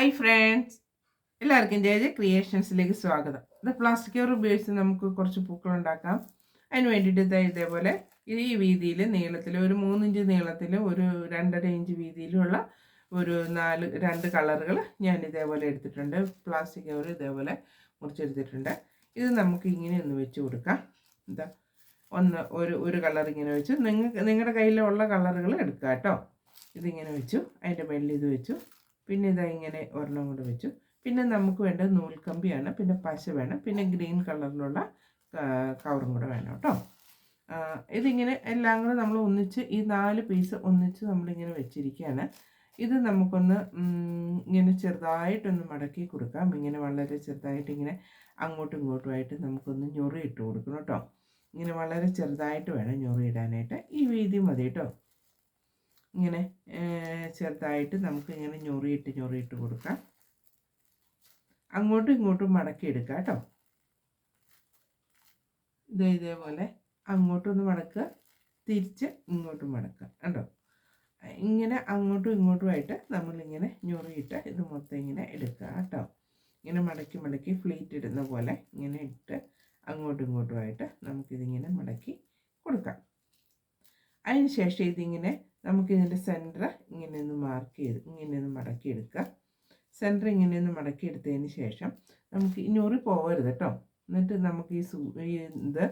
Hi friends എല്ലാവർക്കും ജയ ക്രിയേഷൻസിലേക്ക് സ്വാഗതം. ഇത് പ്ലാസ്റ്റിക് കവർ ഉപയോഗിച്ച് നമുക്ക് കുറച്ച് പൂക്കൾ ഉണ്ടാക്കാം. അതിന് വേണ്ടിയിട്ട് ഇതാ ഇതേപോലെ ഈ വീതിയിൽ നീളത്തിൽ ഒരു മൂന്നിഞ്ച് നീളത്തിൽ ഒരു രണ്ടര ഇഞ്ച് വീതിയിലുള്ള ഒരു നാല് രണ്ട് കളറുകൾ ഞാൻ ഇതേപോലെ എടുത്തിട്ടുണ്ട്. പ്ലാസ്റ്റിക് കവർ ഇതേപോലെ മുറിച്ചെടുത്തിട്ടുണ്ട്. ഇത് നമുക്ക് ഇങ്ങനെ ഒന്ന് വെച്ച് കൊടുക്കാം. എന്താ? ഒന്ന് ഒരു ഒരു കളർ ഇങ്ങനെ വെച്ച് നിങ്ങൾക്ക് നിങ്ങളുടെ കയ്യിലുള്ള കളറുകൾ എടുക്കുക കേട്ടോ. ഇതിങ്ങനെ വെച്ചു. അതിന്റെ മേളിൽ ഇത് വെച്ചു. പിന്നെ ഇതാ ഇങ്ങനെ ഒരെണ്ണം കൂടെ വെച്ചു. പിന്നെ നമുക്ക് വേണ്ടത് നൂൽക്കമ്പിയാണ് പിന്നെ പശ വേണം പിന്നെ ഗ്രീൻ കളറിലുള്ള കവറും കൂടെ വേണം കേട്ടോ. ഇതിങ്ങനെ എല്ലാം കൂടെ നമ്മൾ ഒന്നിച്ച് ഈ നാല് പീസ് ഒന്നിച്ച് നമ്മളിങ്ങനെ വെച്ചിരിക്കുകയാണ്. ഇത് നമുക്കൊന്ന് ഇങ്ങനെ ചെറുതായിട്ടൊന്ന് മടക്കി കൊടുക്കാം. ഇങ്ങനെ വളരെ ചെറുതായിട്ട് ഇങ്ങനെ അങ്ങോട്ടും ഇങ്ങോട്ടുമായിട്ട് നമുക്കൊന്ന് ഞൊറി ഇട്ട് കൊടുക്കണം കേട്ടോ. ഇങ്ങനെ വളരെ ചെറുതായിട്ട് വേണം ഞൊറി ഇടാനായിട്ട് ഈ വീതി മതി കേട്ടോ. ഇങ്ങനെ ചെറുതായിട്ട് നമുക്ക് ഇങ്ങനെ ഞൊറിയിട്ട് ഞൊറിയിട്ട് കൊടുക്കാം. അങ്ങോട്ടും ഇങ്ങോട്ടും മടക്കി എടുക്കാം കേട്ടോ. ഇത് ഇതേപോലെ അങ്ങോട്ടൊന്ന് മടക്കുക തിരിച്ച് ഇങ്ങോട്ടും മടക്കുക കണ്ടോ? ഇങ്ങനെ അങ്ങോട്ടും ഇങ്ങോട്ടുമായിട്ട് നമ്മളിങ്ങനെ ഞൊറിയിട്ട് ഇത് മൊത്തം ഇങ്ങനെ എടുക്കുക കേട്ടോ. ഇങ്ങനെ മടക്കി മടക്കി ഫ്ലീറ്റ് ഇടുന്ന പോലെ ഇങ്ങനെ ഇട്ട് അങ്ങോട്ടും ഇങ്ങോട്ടുമായിട്ട് നമുക്കിതിങ്ങനെ മടക്കി കൊടുക്കാം. അതിന് ശേഷം ഇതിങ്ങനെ നമുക്കിതിന്റെ സെന്റർ ഇങ്ങനെ ഒന്ന് മാർക്ക് ചെയ്ത് ഇങ്ങനെ ഒന്ന് മടക്കി എടുക്കുക. സെന്റർ ഇങ്ങനെ ഒന്ന് മടക്കി എടുത്തതിന് ശേഷം നമുക്ക് ഈ ഞൊറി പോകരുത് കേട്ടോ. എന്നിട്ട് നമുക്ക് ഈ സൂ ഈ ഇത്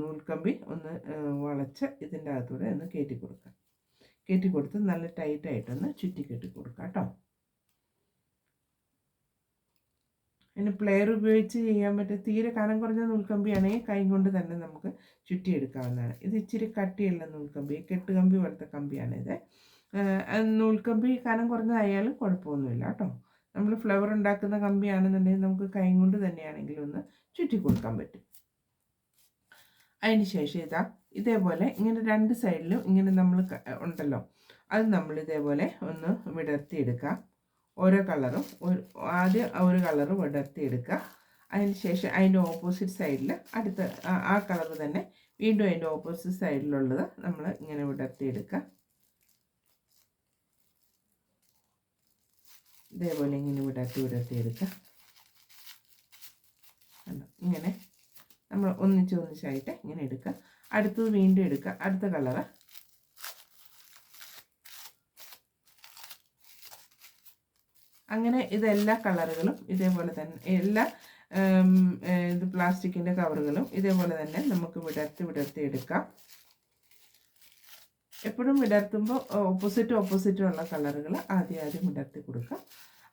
നൂൽക്കമ്പി ഒന്ന് വളച്ച് ഇതിന്റെ അകത്തൂടെ ഒന്ന് കയറ്റി കൊടുക്കുക കയറ്റി കൊടുത്ത് നല്ല ടൈറ്റായിട്ടൊന്ന് ചുറ്റി കെട്ടി കൊടുക്കാം കേട്ടോ. പിന്നെ പ്ലെയർ ഉപയോഗിച്ച് ചെയ്യാൻ പറ്റും തീരെ കനം കുറഞ്ഞ നൂൽക്കമ്പിയാണെങ്കിൽ കൈ കൊണ്ട് തന്നെ നമുക്ക് ചുറ്റിയെടുക്കാവുന്നതാണ്. ഇത് ഇച്ചിരി കട്ടിയുള്ള നൂൽക്കമ്പി കെട്ടുകമ്പി പോലത്തെ കമ്പിയാണിത് നൂൽക്കമ്പി കനം കുറഞ്ഞതായാലും കുഴപ്പമൊന്നുമില്ല കേട്ടോ. നമ്മൾ ഫ്ലവർ ഉണ്ടാക്കുന്ന കമ്പിയാണെന്നുണ്ടെങ്കിൽ നമുക്ക് കൈ കൊണ്ട് തന്നെയാണെങ്കിലും ഒന്ന് ചുറ്റി കൊടുക്കാൻ പറ്റും. അതിന് ശേഷം ഇതാ ഇതേപോലെ ഇങ്ങനെ രണ്ട് സൈഡിലും ഇങ്ങനെ നമ്മൾ ഉണ്ടല്ലോ. അത് നമ്മൾ ഇതേപോലെ ഒന്ന് വിടർത്തിയെടുക്കാം. ഓരോ കളറും ഒരു ആദ്യം ഒരു കളറ് വിടർത്തിയെടുക്കുക. അതിന് ശേഷം അതിന്റെ ഓപ്പോസിറ്റ് സൈഡിൽ അടുത്ത ആ കളർ തന്നെ വീണ്ടും അതിന്റെ ഓപ്പോസിറ്റ് സൈഡിലുള്ളത് നമ്മൾ ഇങ്ങനെ വിടർത്തി എടുക്കുക ഇതേപോലെ ഇങ്ങനെ വിടർത്തി വിടർത്തി എടുക്കുക ഇങ്ങനെ നമ്മൾ ഒന്നിച്ച് ഒന്നിച്ചായിട്ട് ഇങ്ങനെ എടുക്കുക. അടുത്തത് വീണ്ടും എടുക്കുക. അടുത്ത കളറ് അങ്ങനെ ഇതെല്ലാ കളറുകളും ഇതേപോലെ തന്നെ എല്ലാ ഇത് പ്ലാസ്റ്റിക്കിന്റെ കവറുകളും ഇതേപോലെ തന്നെ നമുക്ക് വിടർത്തി വിടർത്തി എടുക്കാം. എപ്പോഴും വിടർത്തുമ്പോൾ ഓപ്പോസിറ്റ് ഓപ്പോസിറ്റും ഉള്ള കളറുകൾ ആദ്യം ആദ്യം വിടർത്തി കൊടുക്കാം.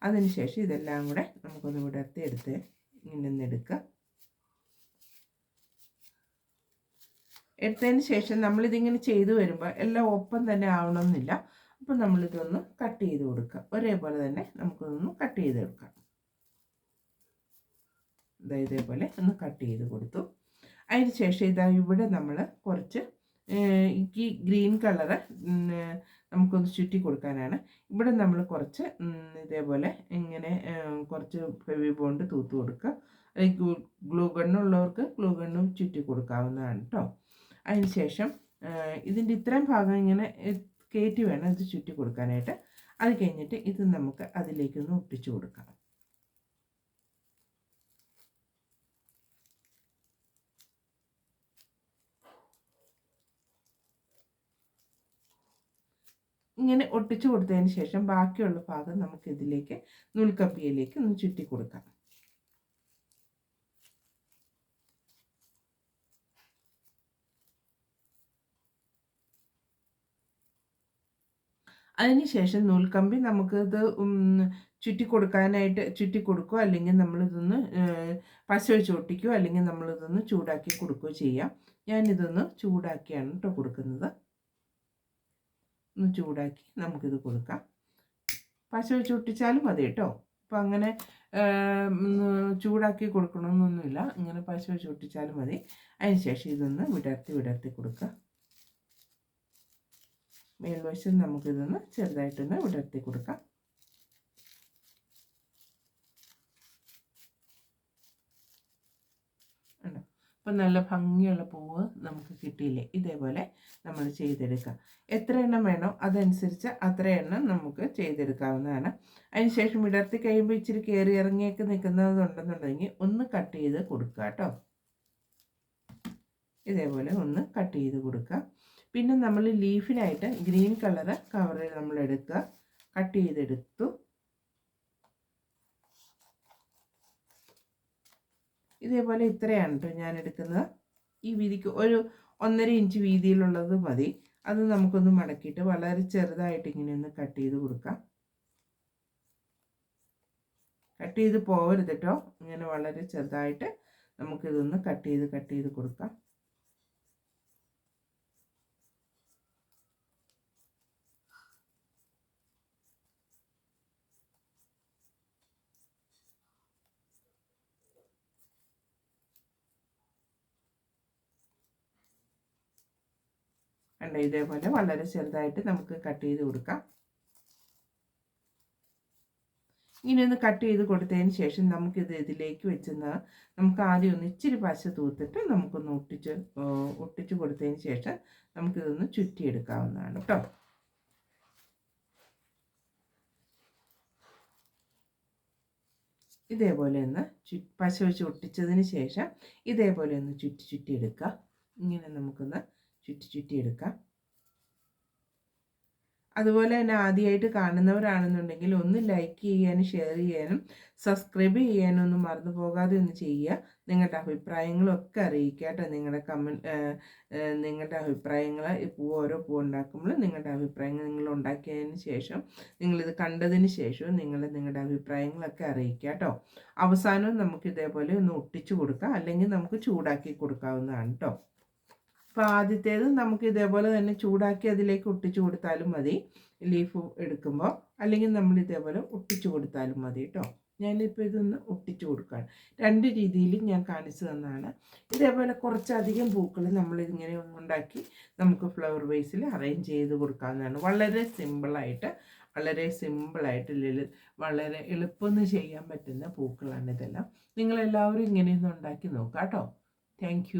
അതിനുശേഷം ഇതെല്ലാം കൂടെ നമുക്കൊന്ന് വിടർത്തി എടുത്ത് ഇങ്ങനെ എടുക്കുക എടുത്തതിന് ശേഷം നമ്മളിതിങ്ങനെ ചെയ്തു വരുമ്പോൾ എല്ലാം ഒപ്പം തന്നെ ആവണമെന്നില്ല. അപ്പം നമ്മളിതൊന്ന് കട്ട് ചെയ്ത് കൊടുക്കുക ഒരേപോലെ തന്നെ നമുക്കിതൊന്ന് കട്ട് ചെയ്ത് എടുക്കാം ഇതാ ഇതേപോലെ ഒന്ന് കട്ട് ചെയ്ത് കൊടുത്തു. അതിന് ശേഷം ഇതാ ഇവിടെ നമ്മൾ കുറച്ച് ഈ ഗ്രീൻ കളറ് നമുക്കൊന്ന് ചുറ്റി കൊടുക്കാനാണ്. ഇവിടെ നമ്മൾ കുറച്ച് ഇതേപോലെ ഇങ്ങനെ കുറച്ച് ഫെവി ബോണ്ട് തൂത്ത് കൊടുക്കുക അല്ലെങ്കിൽ ഗ്ലൂ ഗണ്ണുള്ളവർക്ക് ഗ്ലൂ ഗണ്ണും ചുറ്റി കൊടുക്കാവുന്നതാണ് കേട്ടോ അതിന് ശേഷം ഇതിന്റെ ഇത്രയും ഭാഗം ഇങ്ങനെ കയറ്റി വേണം ഇത് ചുറ്റി കൊടുക്കാനായിട്ട്. അത് കഴിഞ്ഞിട്ട് ഇത് നമുക്ക് അതിലേക്കൊന്ന് ഒട്ടിച്ചു കൊടുക്കാം. ഇങ്ങനെ ഒട്ടിച്ചു കൊടുത്തതിന് ശേഷം ബാക്കിയുള്ള ഭാഗം നമുക്ക് ഇതിലേക്ക് ഒന്ന് ചുറ്റി കൊടുക്കാം. അതിനുശേഷം നൂൽക്കമ്പി നമുക്കിത് ചുറ്റി കൊടുക്കാനായിട്ട് ചുറ്റി കൊടുക്കുകയോ അല്ലെങ്കിൽ നമ്മളിതൊന്ന് പശ വെച്ച് ഒട്ടിക്കുകയോ അല്ലെങ്കിൽ നമ്മളിതൊന്ന് ചൂടാക്കി കൊടുക്കുകയോ ചെയ്യാം. ഞാനിതൊന്ന് ചൂടാക്കിയാണ് കേട്ടോ കൊടുക്കുന്നത്. ഒന്ന് ചൂടാക്കി നമുക്കിത് കൊടുക്കാം. പശ വെച്ച് ഒട്ടിച്ചാലും മതി കേട്ടോ അപ്പം അങ്ങനെ ചൂടാക്കി കൊടുക്കണമെന്നൊന്നുമില്ല ഇങ്ങനെ പശ വെച്ച് ഒട്ടിച്ചാലും മതി. അതിന് ശേഷം ഇതൊന്ന് വിടർത്തി വിടർത്തി കൊടുക്കുക. മേൽവശം നമുക്കിതൊന്ന് ചെറുതായിട്ടൊന്ന് വിടർത്തി കൊടുക്കാം? അപ്പം നല്ല ഭംഗിയുള്ള പൂവ് നമുക്ക് കിട്ടിയില്ലേ? ഇതേപോലെ നമ്മൾ ചെയ്തെടുക്കാം. എത്ര എണ്ണം വേണോ അതനുസരിച്ച് അത്ര എണ്ണം നമുക്ക് ചെയ്തെടുക്കാവുന്നതാണ്. അതിനുശേഷം വിടർത്തി കഴിയുമ്പോൾ ഇച്ചിരി കയറി ഇറങ്ങിയൊക്കെ നിൽക്കുന്നതുണ്ടെന്നുണ്ടെങ്കിൽ ഒന്ന് കട്ട് ചെയ്ത് കൊടുക്കുക കേട്ടോ. ഇതേപോലെ ഒന്ന് കട്ട് ചെയ്ത് കൊടുക്കുക പിന്നെ നമ്മൾ ലീഫിനായിട്ട് ഗ്രീൻ കളറ് കവറിൽ നമ്മൾ എടുക്കുക. കട്ട് ചെയ്തെടുത്തു. ഇതേപോലെ ഇത്രയാണ് കേട്ടോ ഞാൻ എടുക്കുന്നത്. ഈ വീതിക്ക് ഒരു ഒന്നര ഇഞ്ച് വീതിയിലുള്ളത് മതി. അത് നമുക്കൊന്ന് മടക്കിയിട്ട് വളരെ ചെറുതായിട്ട് ഇങ്ങനെ ഒന്ന് കട്ട് ചെയ്ത് കൊടുക്കാം. കട്ട് ചെയ്ത് പോകരുത് കേട്ടോ ഇങ്ങനെ വളരെ ചെറുതായിട്ട് നമുക്കിതൊന്ന് കട്ട് ചെയ്ത് കട്ട് ചെയ്ത് കൊടുക്കാം. കണ്ട ഇതേപോലെ വളരെ ചെറുതായിട്ട് നമുക്ക് കട്ട് ചെയ്ത് കൊടുക്കാം. ഇങ്ങനെ ഒന്ന് കട്ട് ചെയ്ത് കൊടുത്തതിന് ശേഷം നമുക്കിത് ഇതിലേക്ക് വെച്ചെന്ന് നമുക്ക് ആദ്യം ഒന്ന് ഇച്ചിരി പശ തൂത്തിട്ട് നമുക്കൊന്ന് ഒട്ടിച്ച് ഒട്ടിച്ച് കൊടുത്തതിന് ശേഷം നമുക്കിതൊന്ന് ചുറ്റിയെടുക്കാവുന്നതാണ് കേട്ടോ. ഇതേപോലെ ഒന്ന് ചു പശ വെച്ച് ഒട്ടിച്ചതിന് ശേഷം ഇതേപോലെ ഒന്ന് ചുറ്റി ചുറ്റി എടുക്കുക ഇങ്ങനെ നമുക്കൊന്ന് ചുറ്റി ചുറ്റി എടുക്കാം. അതുപോലെ തന്നെ ആദ്യമായിട്ട് കാണുന്നവരാണെന്നുണ്ടെങ്കിൽ ഒന്ന് ലൈക്ക് ചെയ്യാനും ഷെയർ ചെയ്യാനും സബ്സ്ക്രൈബ് ചെയ്യാനും ഒന്നും മറന്നു പോകാതെ ഒന്ന് ചെയ്യുക. നിങ്ങളുടെ അഭിപ്രായങ്ങളൊക്കെ അറിയിക്കുക കേട്ടോ. നിങ്ങളുടെ കമന്റ് നിങ്ങളുടെ അഭിപ്രായങ്ങൾ ഇപ്പോൾ ഓരോ പൂ ഉണ്ടാക്കുമ്പോൾ നിങ്ങളുടെ അഭിപ്രായങ്ങൾ നിങ്ങൾ ഉണ്ടാക്കിയതിന് ശേഷം നിങ്ങളിത് കണ്ടതിന് ശേഷവും നിങ്ങൾ നിങ്ങളുടെ അഭിപ്രായങ്ങളൊക്കെ അറിയിക്കുക കേട്ടോ. അവസാനവും നമുക്ക് ഇതേപോലെ ഒന്ന് ഒട്ടിച്ചു കൊടുക്കാം. അല്ലെങ്കിൽ നമുക്ക് ചൂടാക്കി കൊടുക്കാവുന്നതാണ് കേട്ടോ. അപ്പോൾ ആദ്യത്തേത് നമുക്ക് ഇതേപോലെ തന്നെ ചൂടാക്കി അതിലേക്ക് ഒട്ടിച്ചു കൊടുത്താലും മതി. ലീഫ് എടുക്കുമ്പോൾ അല്ലെങ്കിൽ നമ്മൾ ഇതേപോലെ ഒട്ടിച്ചു കൊടുത്താലും മതി കേട്ടോ ഞാനിപ്പോൾ ഇതൊന്ന് ഒട്ടിച്ചു കൊടുക്കുകയാണ് രണ്ട് രീതിയിൽ ഞാൻ കാണിച്ചു തന്നാണ്. ഇതേപോലെ കുറച്ചധികം പൂക്കൾ നമ്മളിങ്ങനെ ഉണ്ടാക്കി നമുക്ക് ഫ്ലവർ വേസിൽ അറേഞ്ച് ചെയ്ത് കൊടുക്കാവുന്നതാണ്. വളരെ സിമ്പിളായിട്ട് വളരെ സിമ്പിളായിട്ട് വളരെ എളുപ്പമെന്ന് ചെയ്യാൻ പറ്റുന്ന പൂക്കളാണ് ഇതെല്ലാം. നിങ്ങളെല്ലാവരും ഇങ്ങനെയൊന്നും ഉണ്ടാക്കി നോക്കാം കേട്ടോ താങ്ക്